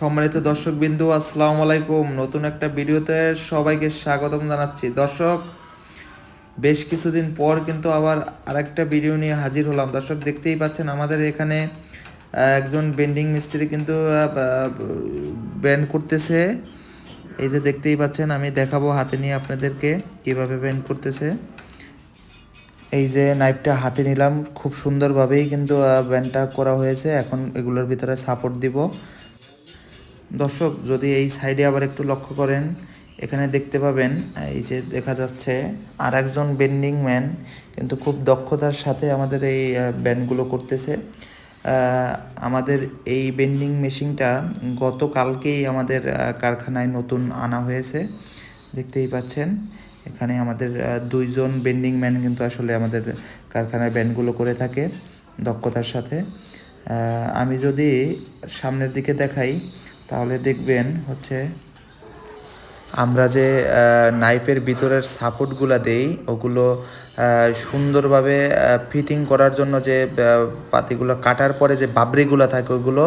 সম্মানিত দর্শক বিন্দু আসসালামু আলাইকুম। নতুন একটা ভিডিওতে সবাইকে স্বাগতম জানাচ্ছি। দর্শক, বেশ কিছুদিন পর কিন্তু আবার আরেকটা ভিডিও নিয়ে হাজির হলাম। দর্শক, দেখতেই পাচ্ছেন আমাদের এখানে একজন বেন্ডিং মিস্ত্রি কিন্তু ব্যান্ড করতেছে। এই যে দেখতেই পাচ্ছেন, আমি দেখাবো হাতে নিয়ে আপনাদেরকে কীভাবে ব্যান্ড করতেছে। এই যে নাইফটা হাতে নিলাম। খুব সুন্দরভাবেই কিন্তু ব্যান্ডটা করা হয়েছে। এখন এগুলোর ভিতরে সাপোর্ট দিব। দর্শক, যদি এই সাইডে আবার একটু লক্ষ্য করেন, এখানে দেখতে পাবেন, এই যে দেখা যাচ্ছে আর একজন বেন্ডিং ম্যান কিন্তু খুব দক্ষতার সাথে আমাদের এই ব্যান্ডগুলো করতেছে। আমাদের এই বেন্ডিং মেশিনটা গতকালকেই আমাদের কারখানায় নতুন আনা হয়েছে। দেখতেই পাচ্ছেন, এখানে আমাদের দুইজন বেন্ডিং ম্যান কিন্তু আসলে আমাদের কারখানায় ব্যান্ডগুলো করে থাকে দক্ষতার সাথে। আমি যদি সামনের দিকে দেখাই তাহলে দেখবেন হচ্ছে আমরা যে নাইফের ভিতরের সাপোর্টগুলো দেই, ওগুলো সুন্দরভাবে ফিটিং করার জন্য যে পাতিগুলো কাটার পরে যে বাবরিগুলো থাকে ওগুলো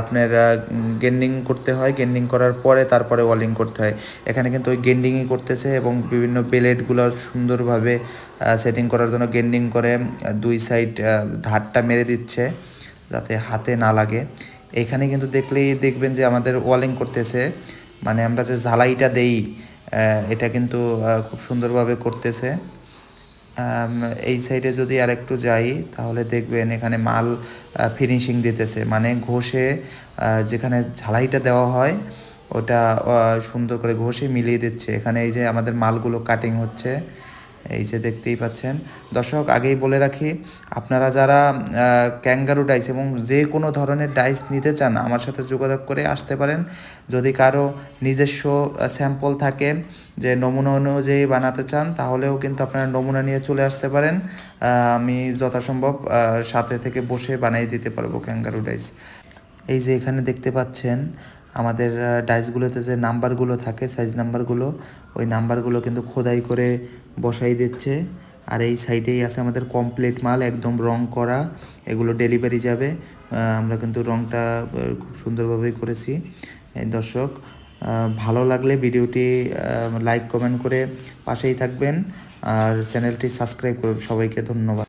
আপনার গেন্ডিং করতে হয়। গেন্ডিং করার পরে তারপরে ওয়ালিং করতে হয়। এখানে কিন্তু ওই গেন্ডিংই করতেছে এবং বিভিন্ন বেলেটগুলো সুন্দরভাবে সেটিং করার জন্য গেন্ডিং করে দুই সাইড ধারটা মেরে দিচ্ছে, যাতে হাতে না লাগে। এখানে কিন্তু দেখলেই দেখবেন যে আমাদের ওয়ালিং করতেছে। মানে আমরা যে ঝালাইটা দেই এটা কিন্তু খুব সুন্দরভাবে করতেছে। এই সাইডে যদি আর একটু যাই, তাহলে দেখবেন এখানে মাল ফিনিশিং দিতেছে। মানে ঘষে যেখানে ঝালাইটা দেওয়া হয়, ওটা সুন্দর করে ঘষে মিলিয়ে দিচ্ছে। এখানে এই যে আমাদের মালগুলো কাটিং হচ্ছে। এই যে দেখতেই পাচ্ছেন। দর্শক, আগেই বলে রাখি, আপনারা যারা ক্যাঙ্গারু ডাইস এবং যে কোনো ধরনের ডাইস নিতে চান, আমার সাথে যোগাযোগ করে আসতে পারেন। যদি কারও নিজস্ব স্যাম্পল থাকে যে নমুনা অনুযায়ী বানাতে চান, তাহলেও কিন্তু আপনারা নমুনা নিয়ে চলে আসতে পারেন। আমি যথাসম্ভব সাথে থেকে বসে বানিয়ে দিতে পারব ক্যাঙ্গারু ডাইস। এই যে এখানে দেখতে পাচ্ছেন আমাদের ডাইসগুলোতে যে নাম্বারগুলো থাকে সাইজ নাম্বারগুলো ওই নাম্বারগুলো কিন্তু খোদাই করে বসাই দিচ্ছে। আর এই সাইডেই আছে আমাদের কমপ্লিট মাল, একদম রং করা, এগুলো ডেলিভারি যাবে। আমরা কিন্তু রংটা খুব সুন্দরভাবেই করেছি। দর্শক ভালো লাগলে ভিডিওটি লাইক কমেন্ট করে পাশেই থাকবেন। আর চ্যানেলটি সাবস্ক্রাইব করবেন। সবাইকে ধন্যবাদ।